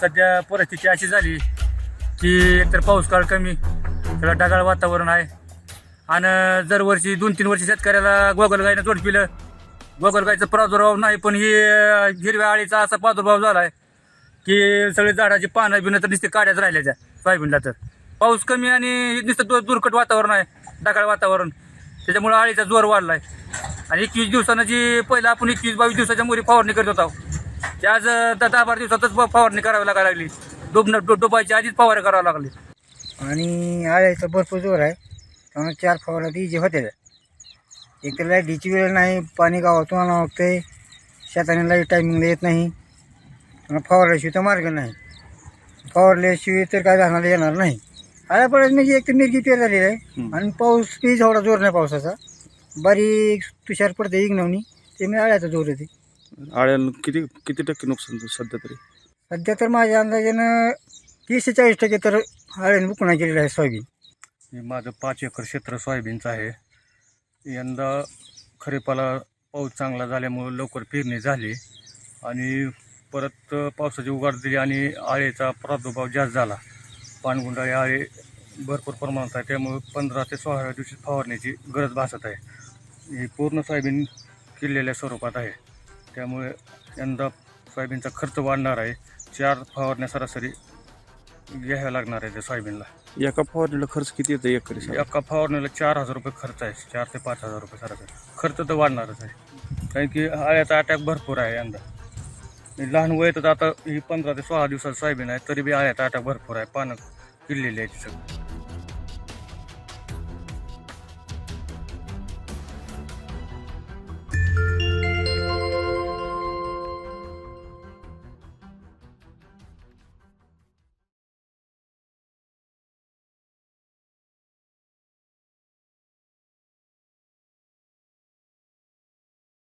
सध्या परिस्थिती अशी झाली की एकतर पाऊस काळ कमी त्याला ढगाळ वातावरण आहे. आणि दरवर्षी दोन तीन वर्षी शेतकऱ्याला गोगलगायनं जोड पिलं. गोगलगायचा प्रादुर्भाव नाही पण ही हिरव्या आळीचा असा प्रादुर्भाव झाला आहे की सगळे झाडाची पानं बिनं तर नुसते काड्याच राहिल्या त्या सोयाबीनला तर. पाऊस कमी आणि नुसतं दु- दुर्कट वातावरण आहे ढगाळ वातावरण. त्याच्यामुळं आळीचा जोर वाढला आहे आणि एकवीस दिवसानं जी पहिलं आपण एकवीस बावीस दिवसाच्या मुली फवारणी करत होतो ते आज दहा बारा दिवसातच फवारणी करावी लागायला लागली. डुबणं डु- डुबायची आधीच फवारणी करावी लागली. आणि आळ्याचा भरपूर जोर आहे. त्यामुळे चार फवारा इजे होते एक तर लाईटीची वेळ नाही पाणी गावातून आणावं लागतंय. शेताने लाइट टायमिंगला येत नाही. फवारल्याशिवाय तर मार्ग नाही. फवारल्याशिवाय तर काय जाणार येणार नाही. आळ्या पडत म्हणजे एक तर मिरगी पेर झालेली आहे. आणि पाऊस बी एवढा जोर नाही पावसाचा. बारीक तुषार पडते इग्नवणी. ते मी आळ्याचा जोर येते आळ्याला किती किती टक्के नुकसान झालं सध्या तरी? सध्या तर माझ्या अंदाजानं तीस ते चाळीस टक्के तर आळ्याने बुकणा केलेलं आहे सोयाबीन. हे माझं पाच एकर क्षेत्र सोयाबीनचं आहे. यंदा खरीपाला पाऊस चांगला झाल्यामुळं लवकर पेरणी झाली. आणि परत पावसाची उघाड दिली आणि आळेचा प्रादुर्भाव जास्त झाला. पानगुंडाळी आळे भरपूर प्रमाणात आहे. त्यामुळे पंधरा ते सोळाव्या दिवशी फवारण्याची गरज भासत आहे. ही पूर्ण सोयाबीन किल्लेल्या स्वरूपात आहे. त्यामुळे यंदा सोयाबीनचा खर्च वाढणार आहे. चार फवारण्या सरासरी घ्याव्या लागणार आहे त्या सोयाबीनला. एका फवारणीला खर्च किती येतो एकरी साधारण? एका फवारणीला चार हजार रुपये खर्च आहे. चार ते पाच हजार रुपये सरासरी. खर्च तर वाढणारच आहे. कारण की आळ्याचा अटॅक भरपूर आहे यंदा. आणि लहान वयातच आता ही पंधरा ते सोळा दिवसात सोयाबीन आहे तरी बी आळ्याचा अटॅक भरपूर आहे. पानं किल्लेली आहे सगळं.